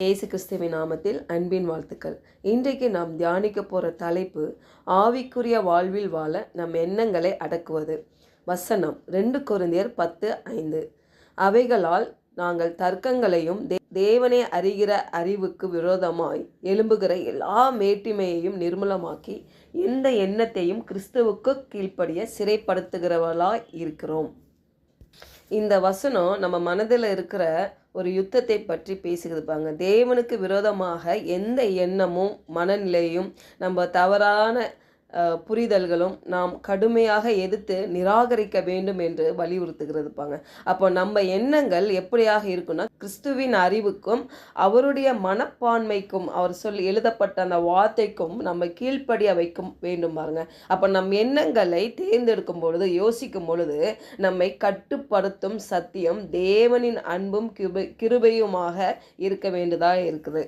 இயேசு கிறிஸ்துவின் நாமத்தில் அன்பின் வாழ்த்துக்கள். இன்றைக்கு நாம் தியானிக்க போகிற தலைப்பு ஆவிக்குரிய வாழ்வில் வாழ நம் எண்ணங்களை அடக்குவது. வசனம் ரெண்டு குருந்தியர் பத்து ஐந்து. அவைகளால் நாங்கள் தர்க்கங்களையும் தே- தேவனை அறிகிற அறிவுக்கு விரோதமாய் எழும்புகிற எல்லா மேட்டிமையையும் நிர்மூலமாக்கி எந்த எண்ணத்தையும் கிறிஸ்துவுக்கு கீழ்ப்படிய சிறைப்படுத்துகிறவர்களாய் இருக்கிறோம். இந்த வசனம் நம்ம மனதில் இருக்கிற ஒரு யுத்தத்தை பற்றி பேசுகிறது பாருங்க. தேவனுக்கு விரோதமாக எந்த எண்ணமும் மனநிலையும் நம்ம தவறான புரிதல்களும் நாம் கடுமையாக எதிர்த்து நிராகரிக்க வேண்டும் என்று வலியுறுத்துகிறது பாங்க அப்போ நம்ம எண்ணங்கள் எப்படியாக இருக்குன்னா கிறிஸ்துவின் அறிவுக்கும் அவருடைய மனப்பான்மைக்கும் அவர் சொல்லி எழுதப்பட்ட அந்த வார்த்தைக்கும் நம்ம கீழ்ப்படிய வைக்கும் வேண்டும் பாருங்க. அப்போ நம் எண்ணங்களை தேர்ந்தெடுக்கும் பொழுது யோசிக்கும் பொழுது நம்மை கட்டுப்படுத்தும் சத்தியம் தேவனின் அன்பும் கிருபை கிருபையுமாக இருக்க வேண்டியதாக இருக்குது.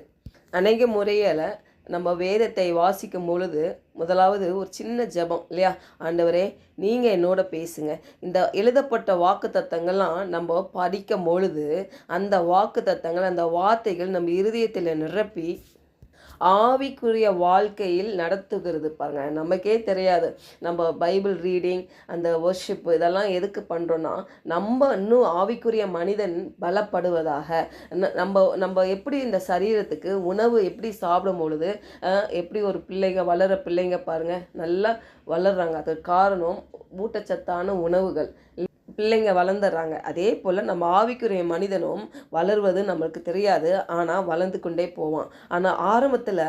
அநேக முறையில் நம்ம வேதத்தை வாசிக்கும் பொழுது முதலாவது ஒரு சின்ன ஜெபம் இல்லையா? ஆண்டவரே நீங்கள் என்னோட பேசுங்க. இந்த எழுதப்பட்ட வாக்கு தத்தங்கள்லாம் நம்ம படிக்கும் பொழுது அந்த வாக்கு தத்தங்கள் அந்த வார்த்தைகள் நம்ம இருதயத்தில் நிரப்பி ஆவிக்குரிய வாழ்க்கையில் நடத்துகிறது பாருங்க. நமக்கே தெரியாது. நம்ம பைபிள் ரீடிங் அந்த ஒர்ஷிப் இதெல்லாம் எதுக்கு பண்ணுறோன்னா நம்ம இன்னும் ஆவிக்குரிய மனிதன் பலப்படுவதாக. நம்ம நம்ம எப்படி இந்த சரீரத்துக்கு உணவு எப்படி சாப்பிடும் பொழுது எப்படி ஒரு பிள்ளைங்க வளர பிள்ளைங்க பாருங்க நல்லா வளர்றாங்க. அதுக்கு காரணம் ஊட்டச்சத்தான உணவுகள். பிள்ளைங்க வளர்ந்துடுறாங்க. அதே போல் நம்ம ஆவிக்குரிய மனிதனும் வளர்வது நம்மளுக்கு தெரியாது. ஆனால் வளர்ந்து கொண்டே போவான். ஆனால் ஆரம்பத்தில்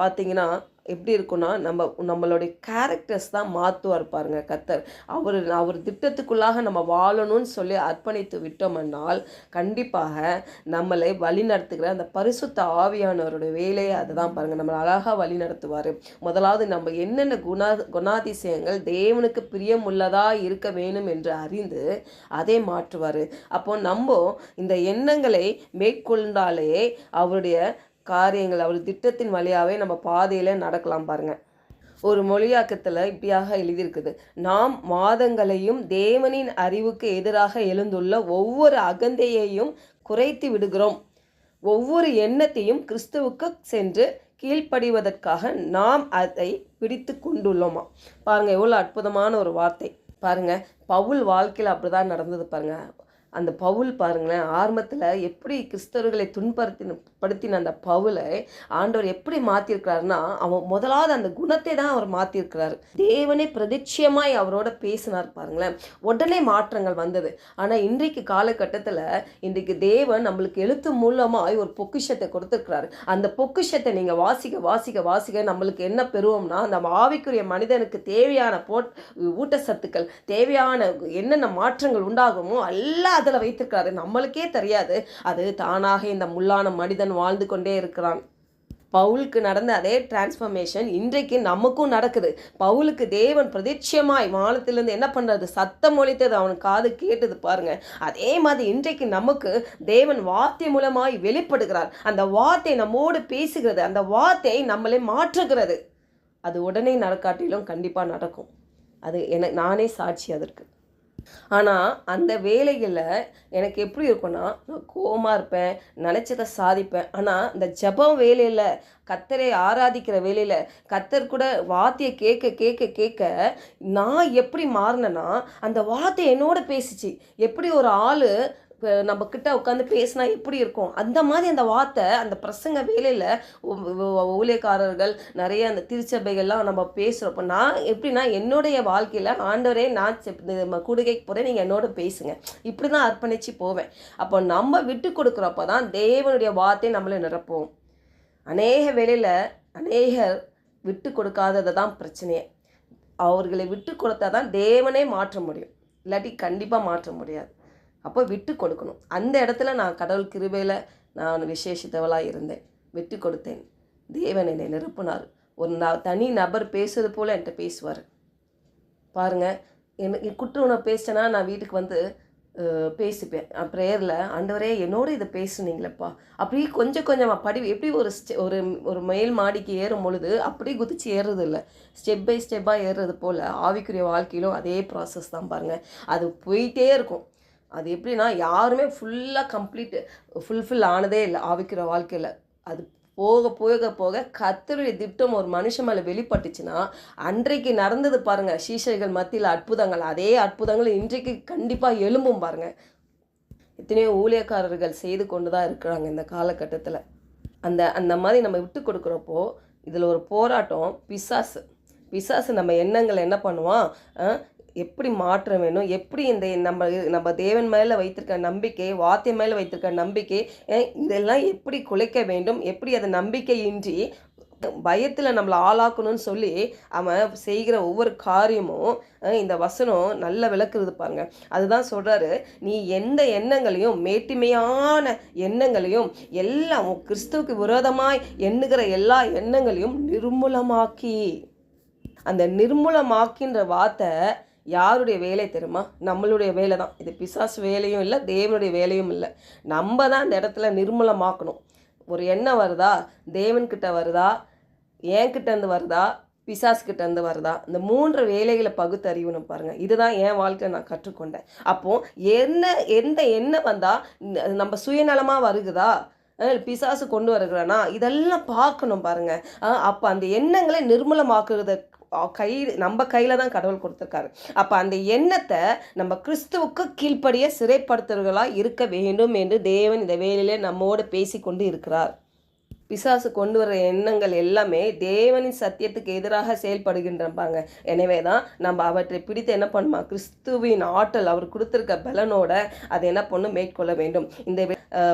பார்த்தீங்கன்னா எப்படி இருக்குன்னா நம்ம நம்மளுடைய கேரக்டர்ஸ் தான் மாற்றுவார் பாருங்க கத்தர். அவர் அவர் திட்டத்துக்குள்ளாக நம்ம வாழணும்னு சொல்லி அர்ப்பணித்து விட்டோம்னால் கண்டிப்பாக நம்மளை வழி நடத்துகிற அந்த பரிசுத்த ஆவியானவருடைய வேலையை அதுதான் பாருங்கள் நம்மளை அழகாக வழி நடத்துவார். முதலாவது நம்ம என்னென்ன குணா குணாதிசயங்கள் தேவனுக்கு பிரியமுள்ளதாக இருக்க வேணும் என்று அறிந்து அதை மாற்றுவார். அப்போ நம்ம இந்த எண்ணங்களை மேற்கொண்டாலே அவருடைய காரியங்கள் அவர் திட்டத்தின் வழியாகவே நம்ம பாதையில் நடக்கலாம் பாருங்கள் ஒரு மொழியாக்கத்தில் இப்படியாக எழுதியிருக்குது. நாம் மாதங்களையும் தேவனின் அறிவுக்கு எதிராக எழுந்துள்ள ஒவ்வொரு அகந்தையையும் குறைத்து விடுகிறோம். ஒவ்வொரு எண்ணத்தையும் கிறிஸ்துவுக்கு சென்று கீழ்ப்படிவதற்காக நாம் அதை பிடித்து கொண்டுள்ளோமா? பாருங்க எவ்வளோ அற்புதமான ஒரு வார்த்தை. பாருங்கள் பவுல் வாழ்க்கையில் அப்படிதான் நடந்தது பாருங்கள் அந்த பவுல் பாருங்களேன் ஆரம்பத்தில் எப்படி கிறிஸ்தவர்களை துன்படுத்தின படுத்தின அந்த பவுலை ஆண்டவர் எப்படி மாற்றிருக்கிறாருன்னா அவன் முதலாவது அந்த குணத்தை தான் அவர் மாற்றிருக்கிறாரு தேவனே பிரதிட்சியமாய் அவரோட பேசினார் பாருங்களேன். உடனே மாற்றங்கள் வந்தது. ஆனால் இன்றைக்கு காலகட்டத்தில் இன்றைக்கு தேவன் நம்மளுக்கு எழுத்து மூலமாய் ஒரு பொக்கிஷத்தை கொடுத்துருக்கிறாரு. அந்த பொக்கிஷத்தை நீங்கள் வாசிக்க வாசிக்க வாசிக்க நம்மளுக்கு என்ன பெறுவோம்னா நம்ம ஆவிக்குரிய மனிதனுக்கு தேவையான போட் ஊட்டச்சத்துக்கள் தேவையான என்னென்ன மாற்றங்கள் உண்டாகுமோ எல்லா அதில் வைத்திருக்கிறாரு. நம்மளுக்கே தெரியாது. அது தானாக இந்த முள்ளான மனிதன் வாழ்ந்து கொண்டே இருக்கிறான். பவுலுக்கு நடந்த அதே டிரான்ஸ்ஃபர்மேஷன் இன்றைக்கு நமக்கும் நடக்குது. பவுலுக்கு தேவன் பிரதிட்சியமாய் வானத்திலிருந்து என்ன பண்ணுறது சத்தம் ஒழித்தது அவன் காது கேட்டது பாருங்க. அதே மாதிரி இன்றைக்கு நமக்கு தேவன் வார்த்தை மூலமாய் வெளிப்படுகிறார். அந்த வார்த்தை நம்மோடு பேசுகிறது. அந்த வார்த்தை நம்மளை மாற்றுகிறது. அது உடனே நடக்காட்டிலும் கண்டிப்பாக நடக்கும். அது எனக்கு நானே சாட்சி அதற்கு. ஆனால் அந்த வேலைகளில் எனக்கு எப்படி இருக்கும்னா நான் கோமாக இருப்பேன் நினச்சதை சாதிப்பேன். ஆனால் இந்த ஜெபம் வேலையில் கத்தரை ஆராதிக்கிற வேலையில் கத்தர் கூட வார்த்தையை கேட்க கேட்க கேட்க நான் எப்படி மாறினேன்னா அந்த வார்த்தை என்னோட பேசிச்சு. எப்படி ஒரு ஆள் நம்ம கிட்ட உட்காந்து பேசினா எப்படி இருக்கும்? அந்த மாதிரி அந்த வார்த்தை அந்த பிரசங்க வேலையில் ஊழியக்காரர்கள் நிறைய அந்த திருச்சபைகள்லாம் நம்ம பேசுகிறப்ப நான் எப்படின்னா என்னுடைய வாழ்க்கையில் ஆண்டவரே நான் செப்- கூடுகைக்கு போகிறேன் நீங்கள் என்னோட பேசுங்க. இப்படி தான் அர்ப்பணித்து போவேன். அப்போ நம்ம விட்டு கொடுக்குறப்ப தான் தேவனுடைய வார்த்தை நம்மளை நிரப்போம். அநேக வேலையில் அநேகர் விட்டு கொடுக்காதது தான் பிரச்சனையே. அவர்களை விட்டு கொடுத்தா தான் தேவனே மாற்ற முடியும். இல்லாட்டி கண்டிப்பாக மாற்ற முடியாது. அப்போ விட்டு கொடுக்கணும். அந்த இடத்துல நான் கடவுள் கிருபையில் நான் விசேஷித்தவளாக இருந்தேன். விட்டு கொடுத்தேன். தேவன் என்னை நிரப்புனார். ஒரு ந தனி நபர் பேசுறது போல் என்கிட்ட பேசுவார். பாருங்கள் எனக்கு குற்ற உணவு பேசிட்டேன்னா நான் வீட்டுக்கு வந்து பேசிப்பேன். ப்ரேயரில் ஆண்டவரே என்னோட இதை பேசுனீங்களேப்பா. அப்படியே கொஞ்சம் கொஞ்சமாக படி எப்படி ஒரு ஸ்டெ ஒரு ஒரு மேல் மாடிக்கு ஏறும் பொழுது அப்படியே குதிச்சு ஏறுறது இல்லை ஸ்டெப் பை ஸ்டெப்பாக ஏறுறது போல் ஆவிக்குரிய வாழ்க்கையிலும் அதே ப்ராசஸ் தான் பாருங்கள் அது போயிட்டே இருக்கும். அது எப்படின்னா யாருமே ஃபுல்லாக கம்ப்ளீட் ஃபுல்ஃபில் ஆனதே இல்லை ஆவிக்கிற வாழ்க்கையில். அது போக போக போக கத்தருடைய திட்டம் ஒரு மனுஷன் மேலே வெளிப்பட்டுச்சுன்னா அன்றைக்கு நடந்தது பாருங்கள் சீஷர்கள் மத்தியில் அற்புதங்கள் அதே அற்புதங்கள் இன்றைக்கு கண்டிப்பாக எழும்பும் பாருங்கள் எத்தனையோ ஊழியக்காரர்கள் செய்து கொண்டு தான் இருக்கிறாங்க இந்த காலகட்டத்தில். அந்த அந்த மாதிரி நம்ம விட்டு கொடுக்குறப்போ இதில் ஒரு போராட்டம் பிசாசு. பிசாசு நம்ம எண்ணங்களை என்ன பண்ணுவான்? எப்படி மாற்றம் வேணும்? எப்படி இந்த நம்ம நம்ம தேவன் மேலே வைத்திருக்க நம்பிக்கை வார்த்தை மேலே வைத்திருக்க நம்பிக்கை இதெல்லாம் எப்படி குலைக்க வேண்டும்? எப்படி அதை நம்பிக்கையின்றி பயத்தில் நம்மளை ஆளாக்கணும்னு சொல்லி அவன் செய்கிற ஒவ்வொரு காரியமும் இந்த வசனம் நல்ல விளக்குறது பாருங்க. அதுதான் சொல்கிறாரு நீ எந்த எண்ணங்களையும் மேட்டிமையான எண்ணங்களையும் எல்லாம் கிறிஸ்துவுக்கு விரோதமாய் எண்ணுகிற எல்லா எண்ணங்களையும் நிர்மூலமாக்கி. அந்த நிர்மூலமாக்கின்ற வார்த்தை யாருடைய வேலை தெரியுமா? நம்மளுடைய வேலை தான். இது பிசாசு வேலையும் இல்லை தேவனுடைய வேலையும் இல்லை. நம்ம தான் அந்த இடத்துல நிர்மூலமாக்கணும். ஒரு எண்ணம் வருதா? தேவன்கிட்ட வருதா? ஏன்கிட்டேருந்து வருதா? பிசாஸ்கிட்டேருந்து வருதா? இந்த மூன்று வேலைகளை பகுத்தறிவணும் பாருங்கள் இதுதான் என் வாழ்க்கையில் நான் கற்றுக்கொண்டேன். அப்போது என்ன எந்த எண்ணம் வந்தால் நம்ம சுயநலமாக வருகுதா? பிசாசு கொண்டு வருகிறானா? இதெல்லாம் பார்க்கணும் பாருங்கள் அப்போ அந்த எண்ணங்களை நிர்மூலமாக்குறத கை நம்ம கையில் தான் கடவுள் கொடுத்துருக்காரு. அப்போ அந்த எண்ணத்தை நம்ம கிறிஸ்துவுக்கு கீழ்ப்படிய சிறைப்படுத்துறவர்களாக இருக்க வேண்டும் என்று தேவன் இந்த வேலையிலே நம்மோடு பேசி கொண்டு இருக்கிறார். பிசாசு கொண்டு வர எண்ணங்கள் எல்லாமே தேவனின் சத்தியத்துக்கு எதிராக செயல்படுகின்றப்பாங்க எனவே தான் நம்ம அவற்றை பிடித்து என்ன பண்ணுமா? கிறிஸ்துவின் ஆற்றல் அவர் கொடுத்துருக்க பலனோட அதை என்ன பண்ணும் மேற்கொள்ள வேண்டும். இந்த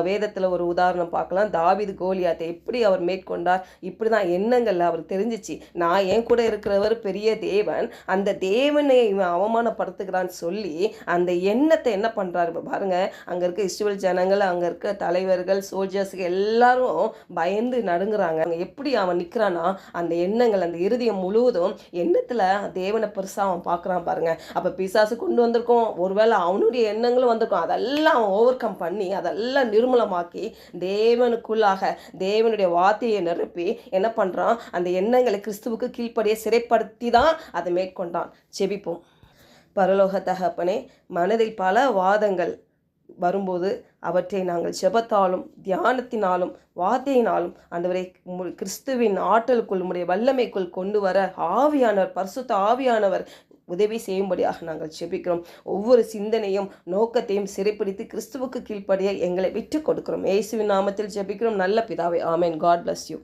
வேதத்தில் ஒரு உதாரணம் பார்க்கலாம். தாவிது கோலியாத்தை எப்படி அவர் மேற்கொண்டார்? இப்படி தான் எண்ணங்கள் அவர் தெரிஞ்சிச்சு. நான் என் கூட இருக்கிறவர் பெரிய தேவன். அந்த தேவனை இவன் அவமானப்படுத்துகிறான்னு சொல்லி அந்த எண்ணத்தை என்ன பண்ணுறாரு இப்போ பாருங்கள் அங்கே இருக்க இஸ்ரேல் ஜனங்கள் அங்கே இருக்க தலைவர்கள் சோல்ஜர்ஸுக்கு எல்லாரும் பயந்து நடுங்குறாங்க. எப்படி அவன் நிற்கிறான்னா அந்த எண்ணங்கள் அந்த இருதயம் முழுவதும் எண்ணத்தில் தேவனை பெருசாக அவன் பார்க்குறான் பாருங்க. அப்போ பிசாசு கொண்டு வந்திருக்கோம். ஒருவேளை அவனுடைய எண்ணங்களும் வந்திருக்கும். அதெல்லாம் அவன் ஓவர் கம் பண்ணி அதெல்லாம் நிர்மூலமாக்கி தேவனுக்குள்ளாக தேவனுடைய வார்த்தையை நிரப்பி என்ன பண்ணுறான் அந்த எண்ணங்களை கிறிஸ்துவுக்கு கீழ்ப்படியை சிறைப்படுத்தி தான் அதை மேற்கொண்டான். செபிப்போம் பரலோக தகப்பனே மனதில் பல வாதங்கள் வரும்போது அவற்றை நாங்கள் ஜெபத்தாலும் தியானத்தினாலும் வார்த்தையினாலும் ஆண்டவரை கிறிஸ்துவின் ஆற்றலுக்குள் உடைய வல்லமைக்குள் கொண்டு வர ஆவியானவர் பரிசுத்த ஆவியானவர் உதவி செய்யும்படியாக நாங்கள் ஜெபிக்கிறோம் ஒவ்வொரு சிந்தனையும் நோக்கத்தையும் சிறைப்பிடித்து கிறிஸ்துவுக்கு கீழ்ப்படிய எங்களை விட்டு கொடுக்கிறோம். இயேசுவின் நாமத்தில் ஜெபிக்கிறோம் நல்ல பிதாவை ஆமேன். God bless you